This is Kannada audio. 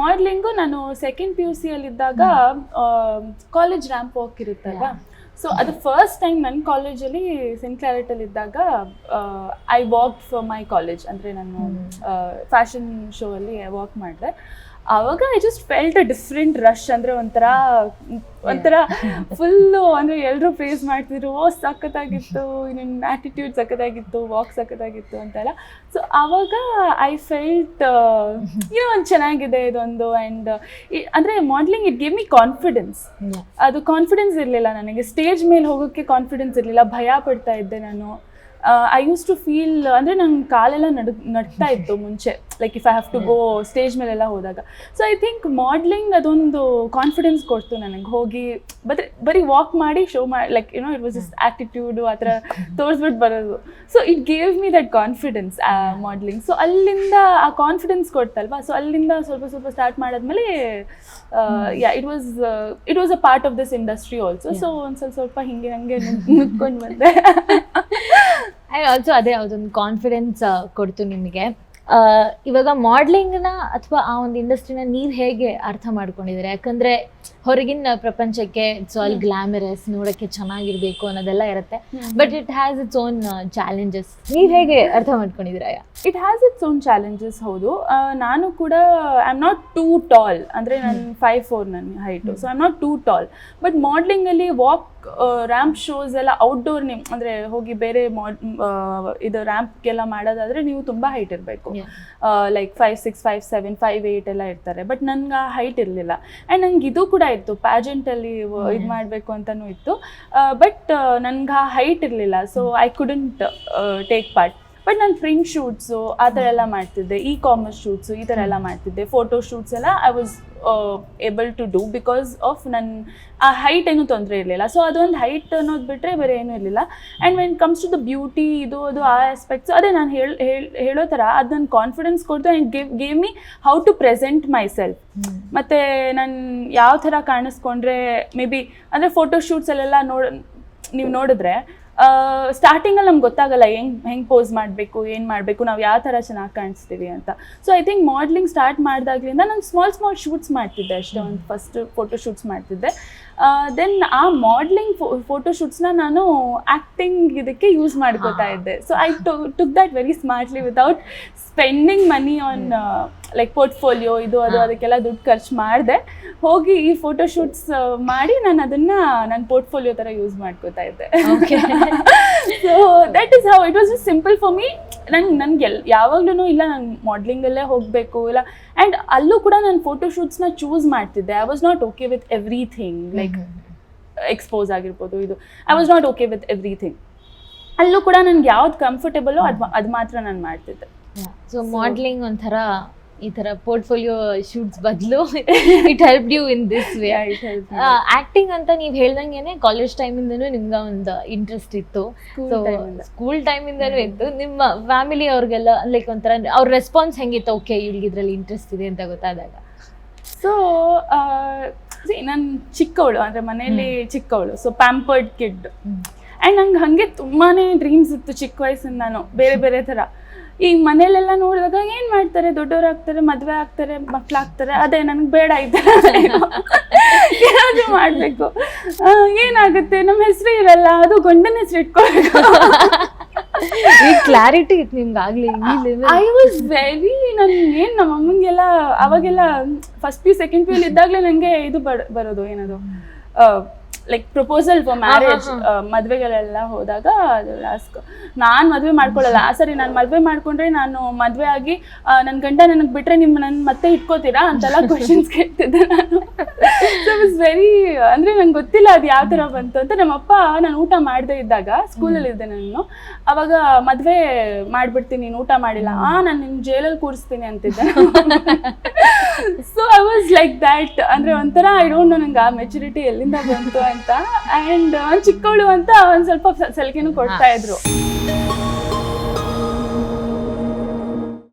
ಮಾಡ್ಲಿಂಗು ನಾನು ಸೆಕೆಂಡ್ ಪಿ ಯು ಸಿಯಲ್ಲಿದ್ದಾಗ ಕಾಲೇಜ್ ರ್ಯಾಂಪ್ ವಾಕ್ ಇರುತ್ತಲ್ವಾ ಸೊ ಅದು ಫಸ್ಟ್ ಟೈಮ್ ನನ್ನ ಕಾಲೇಜಲ್ಲಿ ಸೆಂಟ್ ಕ್ಲಾರಿಟಲ್ಲಿ ಇದ್ದಾಗ I walk for my college ಅಂದರೆ ನಾನು ಫ್ಯಾಷನ್ ಶೋ ಅಲ್ಲಿ ವಾಕ್ ಮಾಡಿದೆ. ಆವಾಗ I just felt a different rush ಅಂದರೆ ಒಂಥರ ಒಂಥರ ಫುಲ್ಲು ಅಂದರೆ ಎಲ್ಲರೂ ಪ್ರೇಸ್ ಮಾಡ್ತಿದ್ರು ಓ ಸಖತ್ತಾಗಿತ್ತು ನಿನ್ನ ಆ್ಯಟಿಟ್ಯೂಡ್ ಸಖತ್ತಾಗಿತ್ತು ವಾಕ್ ಸಖತ್ತಾಗಿತ್ತು ಅಂತೆಲ್ಲ. ಸೊ ಅವಾಗ ಐ ಫೆಲ್ಟ್ ಏನೋ ಒಂದು ಚೆನ್ನಾಗಿದೆ ಇದೊಂದು ಆ್ಯಂಡ್ ಅಂದರೆ modelling it gave me confidence ಅದು ಕಾನ್ಫಿಡೆನ್ಸ್ ಇರಲಿಲ್ಲ ನನಗೆ. ಸ್ಟೇಜ್ ಮೇಲೆ ಹೋಗೋಕ್ಕೆ ಕಾನ್ಫಿಡೆನ್ಸ್ ಇರಲಿಲ್ಲ. ಭಯ ಪಡ್ತಾ ಇದ್ದೆ ನಾನು. ಐ ಯೂಸ್ ಟು ಫೀಲ್ ಅಂದರೆ ನಂಗೆ ಕಾಲೆಲ್ಲ ನಡು ನಡ್ತಾ ಇತ್ತು ಮುಂಚೆ. Like if I have to go stage ಮೇಲೆಲ್ಲ ಹೋದಾಗ. ಸೊ ಐ ಥಿಂಕ್ ಮಾಡ್ಲಿಂಗ್ ಅದೊಂದು ಕಾನ್ಫಿಡೆನ್ಸ್ ಕೊಡ್ತು ನನಗೆ. ಹೋಗಿ ಬರೀ ಬರೀ ವಾಕ್ ಮಾಡಿ ಶೋ ಮಾಡಿ like you know it was is attitude ಆ ಥರ ತೋರಿಸ್ಬಿಟ್ಟು ಬರೋದು. So it gave me that confidence modelling so ಅಲ್ಲಿಂದ ಆ ಕಾನ್ಫಿಡೆನ್ಸ್ ಕೊಡ್ತಲ್ವಾ? ಸೊ ಅಲ್ಲಿಂದ ಸ್ವಲ್ಪ ಸ್ವಲ್ಪ ಸ್ಟಾರ್ಟ್ ಮಾಡಾದ್ಮೇಲೆ yeah it was it was a part of this industry also so ಒಂದು ಸ್ವಲ್ಪ ಸ್ವಲ್ಪ ಹಿಂಗೆ ಹಂಗೆ ನಿಂತ್ಕೊಂಡು ಬಂದೆ. ಆಲ್ಸೋ ಅದೇ ಅದೊಂದು ಕಾನ್ಫಿಡೆನ್ಸ್ ಕೊಡ್ತು ನಿಮಗೆ. ಇವಾಗ ಮಾಡ್ಲಿಂಗ್ನ ಅಥವಾ ಆ ಒಂದು ಇಂಡಸ್ಟ್ರಿನ ನೀವು ಹೇಗೆ ಅರ್ಥ ಮಾಡ್ಕೊಂಡಿದ್ದೀರಾ? ಯಾಕಂದ್ರೆ ಹೊರಗಿನ ಪ್ರಪಂಚಕ್ಕೆ ಇಟ್ಸ್ ಆಲ್ ಗ್ಲಾಮರಸ್ ನೋಡೋಕ್ಕೆ ಚೆನ್ನಾಗಿರ್ಬೇಕು ಅನ್ನೋದೆಲ್ಲ ಇರುತ್ತೆ. But it has its own challenges ನೀವು ಹೇಗೆ ಅರ್ಥ ಮಾಡ್ಕೊಂಡಿದ್ದೀರಾ? It has its own challenges ಹೌದು. ನಾನು ಕೂಡ I am not too tall ಅಂದರೆ ನನ್ನ ಫೈವ್ ಫೋರ್ ನನ್ನ height so I am not too tall but ಮಾಡ್ಲಿಂಗಲ್ಲಿ walk ramp shows ಎಲ್ಲ ಔಟ್ಡೋರ್ ನಿಮ್ ಅಂದ್ರೆ ಹೋಗಿ ಬೇರೆ ಇದು ರ್ಯಾಂಪ್ಗೆಲ್ಲ ಮಾಡೋದಾದ್ರೆ ನೀವು ತುಂಬಾ ಹೈಟ್ ಇರಬೇಕು. Like five six five seven five eight ಎಲ್ಲ ಇರ್ತಾರೆ. ಬಟ್ ನನ್ಗೆ ಆ ಹೈಟ್ ಇರಲಿಲ್ಲ. ಆ್ಯಂಡ್ ನಂಗೆ ಇದು ಕೂಡ ಇತ್ತು. ಪ್ಯಾಜೆಂಟಲ್ಲಿ ಇದು ಮಾಡಬೇಕು ಅಂತಲೂ ಇತ್ತು. ಬಟ್ ನನ್ಗೆ ಆ ಹೈಟ್ ಇರಲಿಲ್ಲ. So I couldn't take part but ನಾನು ಪ್ರಿಂಟ್ ಶೂಟ್ಸು ಆ ಥರ ಎಲ್ಲ ಮಾಡ್ತಿದ್ದೆ. ಇ ಕಾಮರ್ಸ್ ಶೂಟ್ಸು ಈ ಥರ ಎಲ್ಲ ಮಾಡ್ತಿದ್ದೆ. ಫೋಟೋ ಶೂಟ್ಸ್ ಎಲ್ಲ I was able to do because of ನನ್ನ ಆ ಹೈಟ್ ಏನೂ ತೊಂದರೆ ಇರಲಿಲ್ಲ. ಸೊ ಅದೊಂದು ಹೈಟ್ ಅನ್ನೋದು ಬಿಟ್ಟರೆ ಬೇರೆ ಏನೂ ಇರಲಿಲ್ಲ. And when comes to the beauty ಇದು ಅದು ಆ ಆಸ್ಪೆಕ್ಟ್ಸ್ ಅದೇ ನಾನು ಹೇಳಿ ಹೇಳೋ ಥರ ಅದು ನನ್ನ ಕಾನ್ಫಿಡೆನ್ಸ್ ಕೊಡ್ತು and give gave me how to present myself ಮತ್ತು ನಾನು ಯಾವ ಥರ ಕಾಣಿಸ್ಕೊಂಡ್ರೆ ಮೇ ಬಿ ಅಂದರೆ ಫೋಟೋ ಶೂಟ್ಸಲ್ಲೆಲ್ಲ ನೋಡ್ ನೀವು ನೋಡಿದ್ರೆ ಸ್ಟಾರ್ಟಿಂಗಲ್ಲಿ ನಮ್ಗೆ ಗೊತ್ತಾಗಲ್ಲ ಹೆಂಗೆ ಹೆಂಗೆ ಪೋಸ್ ಮಾಡಬೇಕು, ಏನು ಮಾಡಬೇಕು, ನಾವು ಯಾವ ಥರ ಚೆನ್ನಾಗಿ ಕಾಣಿಸ್ತೀವಿ ಅಂತ. So I think modelling start ಮಾಡಿದಾಗ್ಲಿಂದ ನಾನು ಸ್ಮಾಲ್ ಸ್ಮಾಲ್ ಶೂಟ್ಸ್ ಮಾಡ್ತಿದ್ದೆ ಅಷ್ಟೇ, ಒಂದು ಫಸ್ಟ್ ಫೋಟೋ ಶೂಟ್ಸ್ ಮಾಡ್ತಿದ್ದೆ. ದೆನ್ ಆ ಮಾಡ್ಲಿಂಗ್ ಫೋಟೋಶೂಟ್ಸ್ನ ನಾನು ಆ್ಯಕ್ಟಿಂಗ್ ಇದಕ್ಕೆ ಯೂಸ್ ಮಾಡ್ಕೋತಾ ಇದ್ದೆ. So I took that very smartly without spending money on like portfolio ಇದು ಅದು ಅದಕ್ಕೆಲ್ಲ ದುಡ್ಡು ಖರ್ಚು ಮಾಡಿದೆ. ಹೋಗಿ ಈ ಫೋಟೋಶೂಟ್ಸ್ ಮಾಡಿ ನಾನು ಅದನ್ನ ನನ್ನ ಪೋರ್ಟ್ಫೋಲಿಯೋ ಥರ ಯೂಸ್ ಮಾಡ್ಕೋತಾ ಇದ್ದೆ. So that is how it was simple for me ನಂಗೆ ನನಗೆ ಎಲ್ ಯಾವಾಗ್ಲೂ ಇಲ್ಲ ನಾನು ಮಾಡ್ಲಿಂಗಲ್ಲೇ ಹೋಗಬೇಕು ಇಲ್ಲ ಆ್ಯಂಡ್ ಅಲ್ಲೂ ಕೂಡ ನಾನು ಫೋಟೋಶೂಟ್ಸ್ನ ಚೂಸ್ ಮಾಡ್ತಿದ್ದೆ. I was not okay with everything like expose ಆಗಿರ್ಬೋದು ಇದು. I was not okay with everything ಅಲ್ಲೂ ಕೂಡ ನನ್ಗೆ ಯಾವ್ದು ಕಂಫರ್ಟೇಬಲೋ ಅದು ಅದು ಮಾತ್ರ ನಾನು ಮಾಡ್ತಿದ್ದೆ. ಸೊ ಮಾಡ್ಲಿಂಗ್ ಒಂಥರ ಈ ತರ ಪೋರ್ಟ್ಫೋಲಿಯೋ ಶೂಟ್ಸ್ ಬದಲು it help you in this way acting ಅಂತ ನೀವು ಹೇಳ್ದಂಗೆನೆ ಕಾಲೇಜ್ ಟೈಮಿಂದನೂ ನಿಮ್ಗೆ ಒಂದು ಇಂಟ್ರೆಸ್ಟ್ ಇತ್ತು. ಸೊ. ಸ್ಕೂಲ್ ಟೈಮಿಂದನೂ ಇತ್ತು. ನಿಮ್ಮ ಫ್ಯಾಮಿಲಿ ಅವ್ರಿಗೆಲ್ಲ ಲೈಕ್ ಒಂಥರ ಅವ್ರ ರೆಸ್ಪಾನ್ಸ್ ಹೆಂಗಿತ್ತು? ಓಕೆ ಇವ್ರಿಗೆ ಇದ್ರಲ್ಲಿ ಇಂಟ್ರೆಸ್ಟ್ ಇದೆ ಅಂತ ಗೊತ್ತಾದಾಗ. ಸೊ ನಾನು ಚಿಕ್ಕವಳು ಅಂದರೆ ಮನೆಯಲ್ಲಿ ಚಿಕ್ಕವಳು. ಸೊ ಪ್ಯಾಂಪರ್ಡ್ ಕಿಡ್ ಆ್ಯಂಡ್ ನಂಗೆ ಹಾಗೆ ತುಂಬಾ ಡ್ರೀಮ್ಸ್ ಇತ್ತು ಚಿಕ್ಕ ವಯಸ್ಸಿಂದ ನಾನು ಬೇರೆ ಬೇರೆ ಥರ. ಈಗ ಮನೇಲೆಲ್ಲ ನೋಡಿದಾಗ ಏನು ಮಾಡ್ತಾರೆ? ದೊಡ್ಡವ್ರು ಆಗ್ತಾರೆ ಮದುವೆ ಆಗ್ತಾರೆ ಮಕ್ಳಾಗ್ತಾರೆ ಅದೇ ನನಗೆ ಬೇಡ ಇದ್ದಾರೆ ಮಾಡ್ಬೇಕು ಏನಾದರೂ ಮಾಡಬೇಕು. ಏನಾಗುತ್ತೆ? ನಮ್ಮ ಹೆಸರು ಇರಲ್ಲ ಅದು ಗಂಡನ ಹೆಸರು ಇಟ್ಕೊಳ್ಬೇಕು ಈ ಕ್ಲಾರಿಟಿ ಇತ್ತು ನಿಮ್ಗೆ ಆಗ್ಲಿ ಐ ವಾಸ್ ವೆರಿ ನನ್ ಏನ್ ನಮ್ಮ ಅಮ್ಮಂಗೆಲ್ಲ ಅವಾಗೆಲ್ಲ ಫಸ್ಟ್ ಪಿ ಸೆಕೆಂಡ್ ಪಿ ಇದ್ದಾಗಲೇ ನನಗೆ ಇದು ಬರ್ ಬರೋದು ಏನದು? ಲೈಕ್ ಪ್ರಪೋಸಲ್ ಫಾರ್ ಮ್ಯಾರೇಜ್ ಮದ್ವೆಗಳೆಲ್ಲ ಹೋದಾಗ ಅದು ಲಾಸ್ಟ್ ನಾನು ಮದ್ವೆ ಮಾಡ್ಕೊಳ್ಳಲ್ಲ. ಆ, ಸರಿ ನಾನು ಮದ್ವೆ ಮಾಡ್ಕೊಂಡ್ರೆ ನಾನು ಮದ್ವೆ ಆಗಿ ನನ್ನ ಗಂಡ ನನಗೆ ಬಿಟ್ರೆ ನಿಮ್ ನನ್ನ ಮತ್ತೆ ಇಟ್ಕೋತೀರಾ ಅಂತೆಲ್ಲ ಕ್ವಶನ್ಸ್ ಕೇಳ್ತಿದ್ದೆ ನಾನು. ಸೊ ಇಸ್ ವೆರಿ ಅಂದರೆ ನಂಗೆ ಗೊತ್ತಿಲ್ಲ ಅದು ಯಾವ ಥರ ಬಂತು ಅಂತ. ನಮ್ಮಪ್ಪ ನಾನು ಊಟ ಮಾಡದೇ ಇದ್ದಾಗ ಸ್ಕೂಲಲ್ಲಿ ಇದ್ದೆ ನಾನು. ಅವಾಗ ಮದುವೆ ಮಾಡ್ಬಿಡ್ತೀನಿ ನೀನು ಊಟ ಮಾಡಿಲ್ಲ. ಆ ನಾನು ನಿನ್ನ ಜೈಲಲ್ಲಿ ಕೂರಿಸ್ತೀನಿ ಅಂತಿದ್ದೆ. So I was like that ಅಂದರೆ ಒಂಥರ ಐ ಡೋಂಟ್ ನೋ ನಂಗೆ ಆ ಮೆಚುರಿಟಿ ಎಲ್ಲಿಂದ ಬಂತು ಅಂತ. ಅಂಡ್ ಚಿಕ್ಕವಳು ಅಂತ ಒಂದು ಸ್ವಲ್ಪ ಸಲಿಗೆನೂ ಕೊಡ್ತಾ ಇದ್ರು.